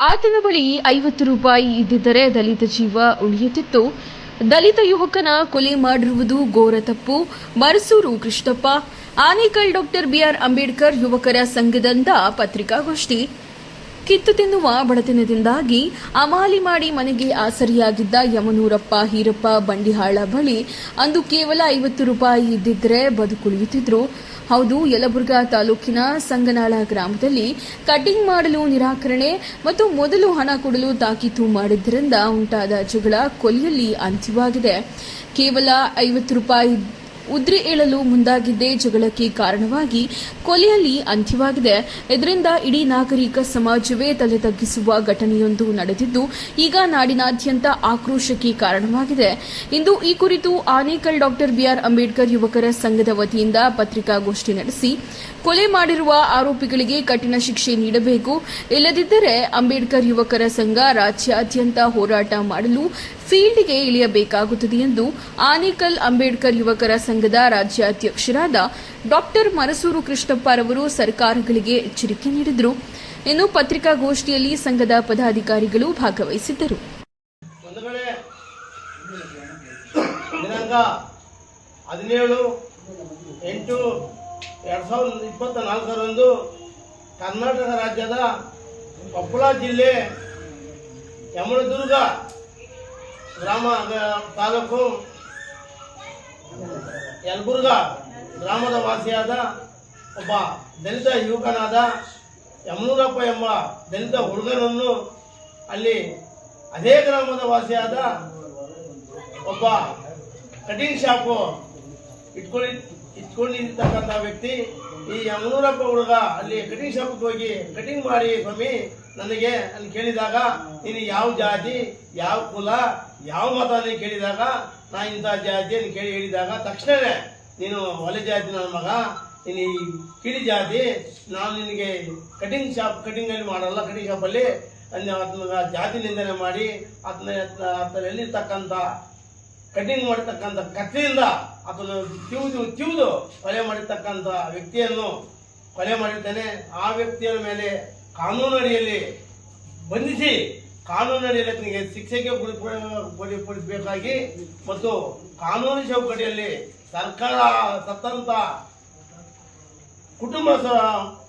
ಆತನ ಬಳಿ ಐವತ್ತು ರೂಪಾಯಿ ಇದ್ದಿದ್ದರೆ ದಲಿತ ಜೀವ ಉಳಿಯುತ್ತಿತ್ತು. ದಲಿತ ಯುವಕನ ಕೊಲೆ ಮಾಡಿರುವುದು ಘೋರ ತಪ್ಪು. ಮರಸೂರು ಕೃಷ್ಣಪ್ಪ, ಆನೇಕಲ್ ಡಾಕ್ಟರ್ ಬಿಆರ್ ಅಂಬೇಡ್ಕರ್ ಯುವಕರ ಸಂಘದಿಂದ ಪತ್ರಿಕಾಗೋಷ್ಠಿ. ಕಿತ್ತು ತಿನ್ನುವ ಬಡತನದಿಂದಾಗಿ ಅಮಾಲಿ ಮಾಡಿ ಮನೆಗೆ ಆಸರಿಯಾಗಿದ್ದ ಯಮನೂರಪ್ಪ, ಹೀರಪ್ಪ, ಬಂಡಿಹಾಳ ಬಳಿ ಅಂದು ಕೇವಲ ಐವತ್ತು ರೂಪಾಯಿ ಇದ್ದಿದ್ರೆ ಬದುಕುಳಿಯುತ್ತಿದ್ರು ಹೌದು, ಯಲಬುರ್ಗಾ ತಾಲೂಕಿನ ಸಂಗನಾಳ ಗ್ರಾಮದಲ್ಲಿ ಕಟಿಂಗ್ ಮಾಡಲು ನಿರಾಕರಣೆ ಮತ್ತು ಮೊದಲು ಹಣ ಕೊಡಲು ತಾಕೀತು ಮಾಡಿದ್ದರಿಂದ ಉಂಟಾದ ಜಗಳ ಕೊಲೆಯಲ್ಲಿ ಅಂತ್ಯವಾಗಿದೆ. ಕೇವಲ ಐವತ್ತು ರೂಪಾಯಿ ಉದ್ರಿ ಏಳಲು ಮುಂದಾಗಿದ್ದೇ ಜಗಳಕ್ಕೆ ಕಾರಣವಾಗಿ ಕೊಲೆಯಲ್ಲಿ ಅಂತ್ಯವಾಗಿದೆ. ಇದರಿಂದ ಇಡೀ ನಾಗರಿಕ ಸಮಾಜವೇ ತಲೆ ತಗ್ಗಿಸುವ ಘಟನೆಯೊಂದು ನಡೆದಿದ್ದು, ಈಗ ನಾಡಿನಾದ್ಯಂತ ಆಕ್ರೋಶಕ್ಕೆ ಕಾರಣವಾಗಿದೆ. ಇಂದು ಈ ಕುರಿತು ಆನೇಕಲ್ ಡಾಕ್ಟರ್ ಬಿಆರ್ ಅಂಬೇಡ್ಕರ್ ಯುವಕರ ಸಂಘದ ವತಿಯಿಂದ ಪತ್ರಿಕಾಗೋಷ್ಠಿ ನಡೆಸಿ, ಕೊಲೆ ಮಾಡಿರುವ ಆರೋಪಿಗಳಿಗೆ ಕಠಿಣ ಶಿಕ್ಷೆ ನೀಡಬೇಕು. ಇಲ್ಲದಿದ್ದರೆ ಅಂಬೇಡ್ಕರ್ ಯುವಕರ ಸಂಘ ರಾಜ್ಯಾದ್ಯಂತ ಹೋರಾಟ ಮಾಡಲು ಫೀಲ್ಡ್ಗೆ ಇಳಿಯಬೇಕಾಗುತ್ತದೆ ಎಂದು ಆನೇಕಲ್ ಅಂಬೇಡ್ಕರ್ ಯುವಕರ ಸಂಘದ ರಾಜ್ಯಾಧ್ಯಕ್ಷರಾದ ಡಾಕ್ಟರ್ ಮರಸೂರು ಕೃಷ್ಣಪ್ಪರವರು ಸರ್ಕಾರಗಳಿಗೆ ಎಚ್ಚರಿಕೆ ನೀಡಿದರು. ಇನ್ನು ಪತ್ರಿಕಾಗೋಷ್ಠಿಯಲ್ಲಿ ಸಂಘದ ಪದಾಧಿಕಾರಿಗಳು ಭಾಗವಹಿಸಿದ್ದರು. ಹದಿನೇಳು, ಎಂಟು, ಎರಡು ಸಾವಿರದ ಇಪ್ಪತ್ತ ಕರ್ನಾಟಕ ರಾಜ್ಯದ ಕೊಪ್ಪಳ ಜಿಲ್ಲೆ ಯಮಳದುರ್ಗ ಗ್ರಾಮ ತಾಲೂಕು, ಯಲಬುರ್ಗ ಗ್ರಾಮದ ವಾಸಿಯಾದ ಒಬ್ಬ ದಲಿತ ಯುವಕನಾದ ಯಮನೂರಪ್ಪ ಎಂಬ ದಲಿತ ಹುಡುಗನನ್ನು ಅಲ್ಲಿ ಅದೇ ಗ್ರಾಮದ ವಾಸಿಯಾದ ಒಬ್ಬ ಕಟಿಂಗ್ ಶಾಪು ಇಟ್ಕೊಳ್ಳಿ, ಇಟ್ಕೊಂಡಿರ್ತಕ್ಕಂಥ ವ್ಯಕ್ತಿ. ಈ ಯಮನೂರಪ್ಪ ಹುಡುಗ ಅಲ್ಲಿ ಕಟಿಂಗ್ ಶಾಪಿಗೆ ಹೋಗಿ ಕಟಿಂಗ್ ಮಾಡಿ ಸ್ವಾಮಿ ನನಗೆ ಅಲ್ಲಿ ಕೇಳಿದಾಗ, ನೀನು ಯಾವ ಜಾತಿ, ಯಾವ ಕುಲ, ಯಾವ ಮತ ನೀನು ಕೇಳಿದಾಗ, ನಾ ಇಂಥ ಜಾತಿ ಅಂತ ಕೇಳಿ ಹೇಳಿದಾಗ ತಕ್ಷಣವೇ, ನೀನು ಒಲೆ ಜಾತಿ ನನ್ನ ಮಗ, ನೀನು ಈ ಕಿಡಿ ಜಾತಿ, ನಾನು ನಿನಗೆ ಕಟಿಂಗ್ ಶಾಪ್ ಕಟಿಂಗ್ ಅಲ್ಲಿ ಮಾಡಲ್ಲ ಕಟಿಂಗ್ ಶಾಪಲ್ಲಿ ಅಲ್ಲಿ ಅದನ್ನ ಜಾತಿ ನಿಂದನೆ ಮಾಡಿ ಅದನ್ನ ಅದರಲ್ಲಿರ್ತಕ್ಕಂಥ ಕಟಿಂಗ್ ಮಾಡಿರ್ತಕ್ಕಂಥ ಕತ್ತಿಯಿಂದ ಅದನ್ನು ತಿವಿದು ತಿವಿದು ಕೊಲೆ ಮಾಡಿರ್ತಕ್ಕಂಥ ವ್ಯಕ್ತಿಯನ್ನು ಕೊಲೆ ಮಾಡಿರ್ತೇನೆ. ಆ ವ್ಯಕ್ತಿಯ ಮೇಲೆ ಕಾನೂನು ಅಡಿಯಲ್ಲಿ ಬಂಧಿಸಿ ಕಾನೂನು ಅಡಿಯಲ್ಲಿ ಶಿಕ್ಷೆಗೆ ಗುರಿ- ಗುರಿ- ಪಡಿಸಬೇಕಾಗಿ ಮತ್ತು ಕಾನೂನು ಚೌಕಟಿಯಲ್ಲಿ ಸರ್ಕಾರ ಸತ್ತಂತ ಕುಟುಂಬ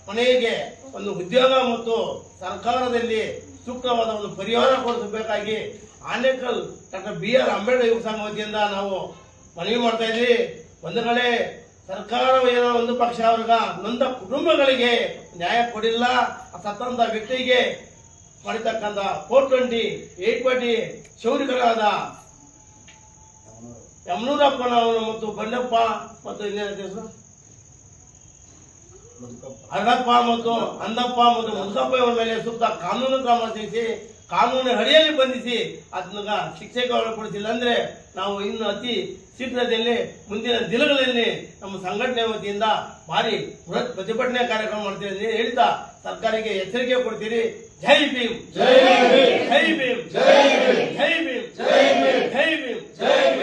ಮನೆಗೆ ಒಂದು ಉದ್ಯೋಗ ಮತ್ತು ಸರ್ಕಾರದಲ್ಲಿ ಸೂಕ್ತವಾದ ಒಂದು ಪರಿಹಾರ ಕೊಡಿಸಬೇಕಾಗಿ Anekal doctor B R Ambedkar ಯುವ ಸಂಘ ವತಿಯಿಂದ ನಾವು ಮನವಿ ಮಾಡ್ತಾ ಇದ್ವಿ. ಒಂದು ಕಡೆ ಸರ್ಕಾರ ಏನೋ ಒಂದು ಪಕ್ಷ ಅವ್ರಿಗ ನೊಂದ ಕುಟುಂಬಗಳಿಗೆ ನ್ಯಾಯ ಕೊಡಿಲ್ಲ ಆ ಸತ್ತಂತ ವ್ಯಕ್ತಿಗೆ ಮಾಡಿರ್ತಕ್ಕಂಥ ಫೋರ್ ಟ್ವೆಂಟಿ ಏಟ್ ಟ್ವೆಂಟಿ ಶೌರಿಕರಾದ ಯಮನೂರಪ್ಪನವರು ಮತ್ತು ಬಂಡಪ್ಪ ಮತ್ತು ಇನ್ನೇನು ಹೆಸರು ಅರ್ಣಪ್ಪ ಮತ್ತು ಅಂದಪ್ಪ ಮತ್ತು ಮುದುಕಪ್ಪ ಇವರ ಮೇಲೆ ಸೂಕ್ತ ಕಾನೂನು ಕ್ರಮ ತಿಳಿಸಿ ಕಾನೂನು ಅಡಿಯಲ್ಲಿ ಬಂಧಿಸಿ ಅದನ್ನ ಶಿಕ್ಷೆಗೆ ಒಳಪಡಿಸಿಲ್ಲ ಅಂದ್ರೆ ನಾವು ಇನ್ನು ಅತಿ ಶೀಘ್ರದಲ್ಲಿ ಮುಂದಿನ ದಿನಗಳಲ್ಲಿ ನಮ್ಮ ಸಂಘಟನೆ ವತಿಯಿಂದ ಭಾರಿ ಬೃಹತ್ ಪ್ರತಿಭಟನೆ ಕಾರ್ಯಕ್ರಮ ಮಾಡ್ತೀವಿ ಅಂತ ಹೇಳ್ತಾ ಸರ್ಕಾರಕ್ಕೆ ಎಚ್ಚರಿಕೆ ಕೊಡ್ತೀರಿ. ಜೈ ಭೀಮ್. ಜೈ ಭೀಮ್. ಜೈ ಭೀಮ್. ಜೈ ಭೀಮ್. ಜೈ ಭೀಮ್. ಜೈ ಭೀಮ್.